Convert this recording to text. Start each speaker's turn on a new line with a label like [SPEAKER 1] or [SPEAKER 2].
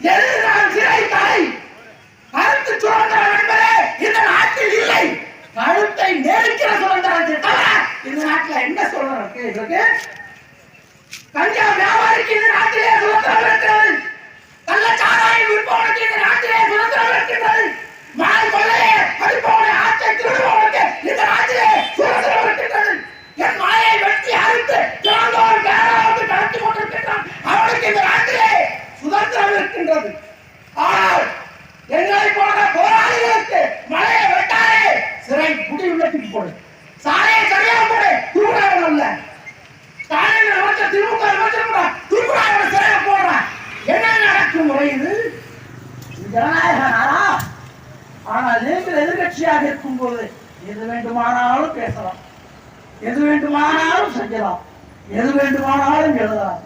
[SPEAKER 1] எழுதுகிறான் சிறை தலை அறுத்து சுதந்திரம் என்பது இந்த நாட்டில் இல்லை. கழுத்தை நெருக்கிற சுதந்திரத்தை தவிர இந்த நாட்டில் என்ன சுதந்திரம்? இருக்கு கஞ்சா வியாபாரிக்கு இந்த நாட்டிலே சுதந்திரம் இருக்கிறது. கள்ளச்சாராயம் விற்பவனுக்கு இந்த நாட்டிலே சுதந்திரம் இருக்கிறது. மால் கொள்ளையே அடிப்பவனை ஆற்றை திருடுபவனுக்கு இந்த நாட்டிலே சுதந்திரம் இருக்கின்றது என் மாயை வெட்டி அறுத்து இருக்கின்றது. ஆனால் எங்களை போன்ற போராளிகளுக்கு மழையை வெட்டாரே சிறை குடி உள்ளத்தில் போடு. சாலையை சரியாக போடு. தூக்குறாங்க அல்ல. ஸ்டாலின் அமைச்சர் திமுக அமைச்சர் கூட தூக்குறாங்க சிறையை போடுறான் என்ன நடக்கும் முறை இது? இது ஜனநாயக நாடா ஆனால் நீங்கள் எதிர்கட்சியாக இருக்கும்போது எது வேண்டுமானாலும் பேசலாம். எது வேண்டுமானாலும் செய்யலாம் எது வேண்டுமானாலும் எழுதலாம்.